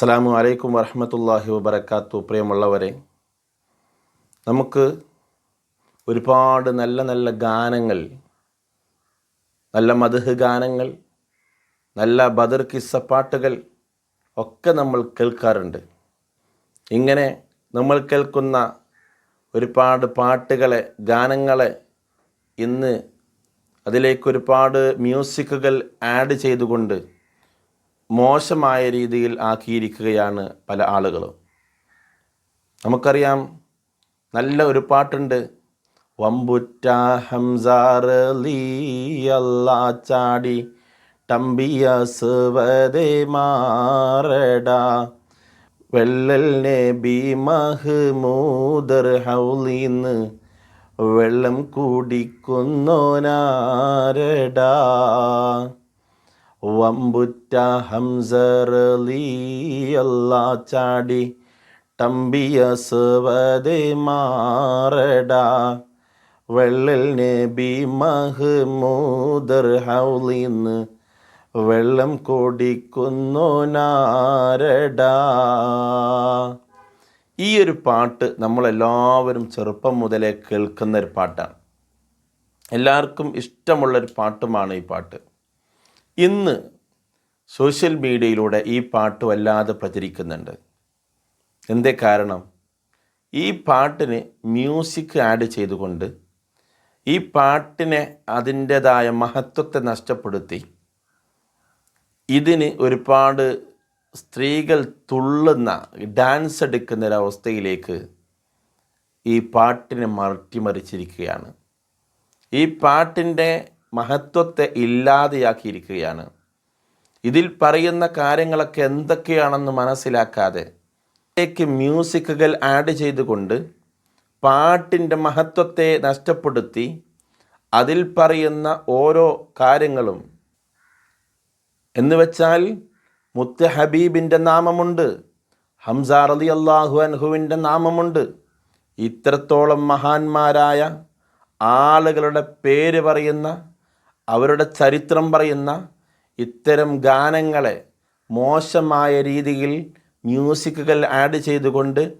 അസ്സാമു അലൈക്കും വരഹമത്തല്ലാഹി വബർക്കാത്തു പ്രിയമുള്ളവരെ നമുക്ക് ഒരുപാട് നല്ല നല്ല ഗാനങ്ങൾ നല്ല മധുഹ് ഗാനങ്ങൾ നല്ല ബദർ കിസ്സപ്പാട്ടുകൾ ഒക്കെ നമ്മൾ കേൾക്കാറുണ്ട്. ഇങ്ങനെ നമ്മൾ കേൾക്കുന്ന ഒരുപാട് പാട്ടുകളെ ഗാനങ്ങളെ ഇന്ന് അതിലേക്ക് ഒരുപാട് മ്യൂസിക്കുകൾ ആഡ് ചെയ്തുകൊണ്ട് മോശമായ രീതിയിൽ ആക്കിയിരിക്കുകയാണ് പല ആളുകളും. നമുക്കറിയാം നല്ല ഒരു പാട്ടുണ്ട്. വമ്പുറ്റ ഹംസാറലി അല്ലാ ചാടി ടമ്പിയ സുവതേ മാറട. വെള്ളൽ നബി മഹ്മൂദർ വെള്ളം കുടിക്കുന്നോനാരടാ. വമ്പുറ്റ ഹംസറലി അല്ലാ ചാടി തമ്പിയ സുവതേ മാറട. വെള്ളൽ നബി മഹ്മൂദർ ഹൗലിന്ന് വെള്ളം കൊടിക്കുന്നു നാരട. ഈ ഒരു പാട്ട് നമ്മളെല്ലാവരും ചെറുപ്പം മുതലേ കേൾക്കുന്ന ഒരു പാട്ടാണ്. എല്ലാവർക്കും ഇഷ്ടമുള്ളൊരു പാട്ടുമാണ് ഈ പാട്ട്. ഇന്ന് സോഷ്യൽ മീഡിയയിലൂടെ ഈ പാട്ട് വല്ലാതെ പ്രചരിക്കുന്നുണ്ട്. എന്തേ കാരണം? ഈ പാട്ടിന് മ്യൂസിക് ആഡ് ചെയ്തുകൊണ്ട് ഈ പാട്ടിനെ അതിന്റെതായ മഹത്വത്തെ നഷ്ടപ്പെടുത്തി ഇതിന് ഒരുപാട് സ്ത്രീകൾ തുള്ളുന്ന ഡാൻസ് എടുക്കുന്ന ഒരവസ്ഥയിലേക്ക് ഈ പാട്ടിനെ മാറ്റിമറിച്ചിരിക്കുകയാണ് ഈ പാട്ടിന്റെ മഹത്വത്തെ ഇല്ലാതെയാക്കിയിരിക്കുകയാണ്. ഇതിൽ പറയുന്ന കാര്യങ്ങളൊക്കെ എന്തൊക്കെയാണെന്ന് മനസ്സിലാക്കാതെ അതിലേക്ക് മ്യൂസിക്കുകൾ ആഡ് ചെയ്തുകൊണ്ട് പാട്ടിന്റെ മഹത്വത്തെ നഷ്ടപ്പെടുത്തി അതിൽ പറയുന്ന ഓരോ കാര്യങ്ങളും എന്ന് വെച്ചാൽ മുത്ത് ഹബീബിന്റെ നാമമുണ്ട് ഹംസാർ അലി അള്ളാഹു അൻഹുവിന്റെ നാമമുണ്ട്. ഇത്രത്തോളം മഹാന്മാരായ ആളുകളുടെ പേര് പറയുന്ന അവരുടെ ചരിത്രം പറയുന്ന ഇത്തരം ഗാനങ്ങളെ മോശമായ രീതിയിൽ മ്യൂസിക്കുകൾ ആഡ് ചെയ്തുകൊണ്ട്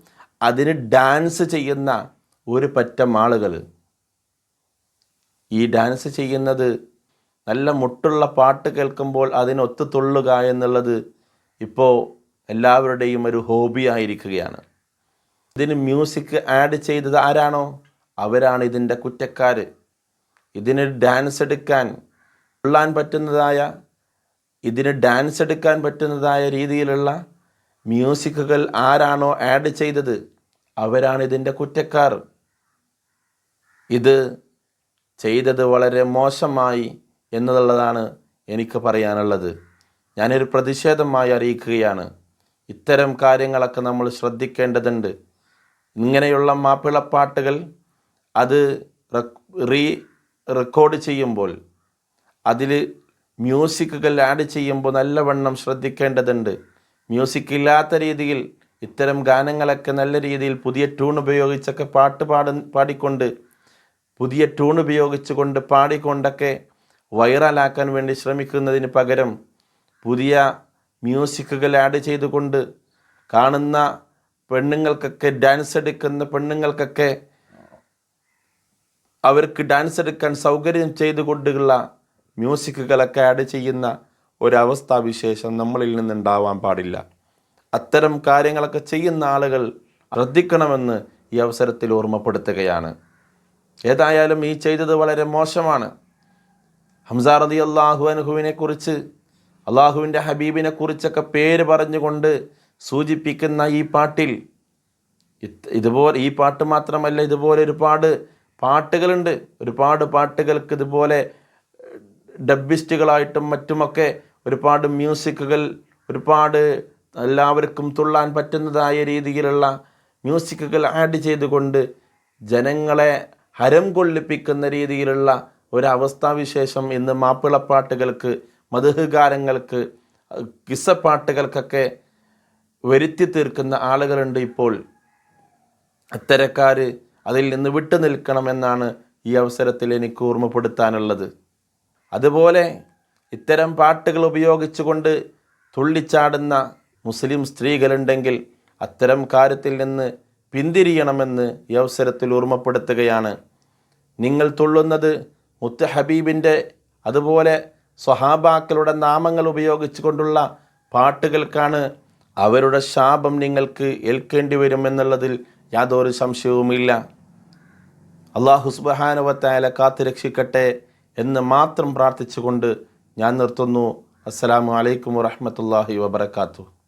അതിന് ഡാൻസ് ചെയ്യുന്ന ഒരു പറ്റം ആളുകൾ. ഈ ഡാൻസ് ചെയ്യുന്നത് നല്ല മുട്ടുള്ള പാട്ട് കേൾക്കുമ്പോൾ അതിനൊത്തു തുള്ളുക എന്നുള്ളത് ഇപ്പോൾ എല്ലാവരുടെയും ഒരു ഹോബി ആയിരിക്കുകയാണ്. ഇതിന് മ്യൂസിക് ആഡ് ചെയ്തത് ആരാണോ? അവരാണ് ഇതിന്റെ കുറ്റക്കാർ ഇതിന് ഡാൻസ് എടുക്കാൻ കൊള്ളാൻ പറ്റുന്നതായ ഇതിന് ഡാൻസ് എടുക്കാൻ പറ്റുന്നതായ രീതിയിലുള്ള മ്യൂസിക്കുകൾ ആരാണോ ആഡ് ചെയ്തത് അവരാണ് ഇതിന്റെ കുറ്റക്കാർ. ഇത് ചെയ്തത് വളരെ മോശമായി എന്നുള്ളതാണ് എനിക്ക് പറയാനുള്ളത്. ഞാനൊരു പ്രതിഷേധമായി അറിയിക്കുകയാണ്. ഇത്തരം കാര്യങ്ങളൊക്കെ നമ്മൾ ശ്രദ്ധിക്കേണ്ടതുണ്ട്. ഇങ്ങനെയുള്ള മാപ്പിളപ്പാട്ടുകൾ അത് റീ റെക്കോർഡ് ചെയ്യുമ്പോൾ അതിൽ മ്യൂസിക്കുകൾ ആഡ് ചെയ്യുമ്പോൾ നല്ലവണ്ണം ശ്രദ്ധിക്കേണ്ടതുണ്ട്. മ്യൂസിക് ഇല്ലാത്ത രീതിയിൽ ഇത്തരം ഗാനങ്ങളൊക്കെ നല്ല രീതിയിൽ പുതിയ ട്യൂൺ ഉപയോഗിച്ചൊക്കെ പാട്ട് പാട പാടിക്കൊണ്ട് പുതിയ ട്യൂൺ ഉപയോഗിച്ചുകൊണ്ട് പാടിക്കൊണ്ടൊക്കെ വൈറലാക്കാൻ വേണ്ടി ശ്രമിക്കുന്നതിന് പകരം പുതിയ മ്യൂസിക്കുകൾ ആഡ് ചെയ്തുകൊണ്ട് കാണുന്ന പെണ്ണുങ്ങൾക്കൊക്കെ ഡാൻസ് എടുക്കുന്ന പെണ്ണുങ്ങൾക്കൊക്കെ അവർക്ക് ഡാൻസ് എടുക്കാൻ സൗകര്യം ചെയ്തുകൊണ്ടുള്ള മ്യൂസിക്കുകളൊക്കെ ആഡ് ചെയ്യുന്ന ഒരവസ്ഥാവിശേഷം നമ്മളിൽ നിന്നുണ്ടാവാൻ പാടില്ല. അത്തരം കാര്യങ്ങളൊക്കെ ചെയ്യുന്ന ആളുകൾ ശ്രദ്ധിക്കണമെന്ന് ഈ അവസരത്തിൽ ഓർമ്മപ്പെടുത്തുകയാണ്. ഏതായാലും ഈ ചെയ്തത് വളരെ മോശമാണ്. അലി അള്ളാഹു അനുഹുവിനെ കുറിച്ച് അള്ളാഹുവിന്റെ ഹബീബിനെ കുറിച്ചൊക്കെ പേര് പറഞ്ഞുകൊണ്ട് സൂചിപ്പിക്കുന്ന ഈ പാട്ടിൽ ഇതുപോലെ ഈ പാട്ട് മാത്രമല്ല ഇതുപോലെ ഒരുപാട് പാട്ടുകളുണ്ട്. ഒരുപാട് പാട്ടുകൾക്ക് ഇതുപോലെ ഡബ്ബിസ്റ്റുകളായിട്ടും മറ്റുമൊക്കെ ഒരുപാട് മ്യൂസിക്കുകൾ ഒരുപാട് എല്ലാവർക്കും തുള്ളാൻ പറ്റുന്നതായ രീതിയിലുള്ള മ്യൂസിക്കുകൾ ആഡ് ചെയ്തുകൊണ്ട് ജനങ്ങളെ ഹരം കൊള്ളിപ്പിക്കുന്ന രീതിയിലുള്ള ഒരവസ്ഥാവിശേഷം ഇന്ന് മാപ്പിളപ്പാട്ടുകൾക്ക് മധുഹുകാരങ്ങൾക്ക് കിസപ്പാട്ടുകൾക്കൊക്കെ വരുത്തി തീർക്കുന്ന ആളുകളുണ്ട് ഇപ്പോൾ. അത്തരക്കാർ അതിൽ നിന്ന് വിട്ടു നിൽക്കണമെന്നാണ് ഈ അവസരത്തിൽ എനിക്ക് ഓർമ്മപ്പെടുത്താനുള്ളത്. അതുപോലെ ഇത്തരം പാട്ടുകൾ ഉപയോഗിച്ചുകൊണ്ട് തുള്ളിച്ചാടുന്ന മുസ്ലിം സ്ത്രീകളുണ്ടെങ്കിൽ അത്തരം കാര്യത്തിൽ നിന്ന് പിന്തിരിയണമെന്ന് ഈ അവസരത്തിൽ ഓർമ്മപ്പെടുത്തുകയാണ്. നിങ്ങൾ തുള്ളുന്നത് മുത്ത ഹബീബിന്റെ അതുപോലെ സ്വഹാബാക്കളുടെ നാമങ്ങൾ ഉപയോഗിച്ചുകൊണ്ടുള്ള പാട്ടുകൾക്കാണ് അവരുടെ ശാപം നിങ്ങൾക്ക് ഏൽക്കേണ്ടി വരും എന്നുള്ളതിൽ യാതൊരു സംശയവുമില്ല. അള്ളാഹു സുബഹാനുവത്തായാല കാത്തു രക്ഷിക്കട്ടെ എന്ന് മാത്രം പ്രാർത്ഥിച്ചുകൊണ്ട് ഞാൻ നിർത്തുന്നു. അസ്സലാമു അലൈക്കും വറഹമത്തല്ലാഹി വബർക്കാത്തു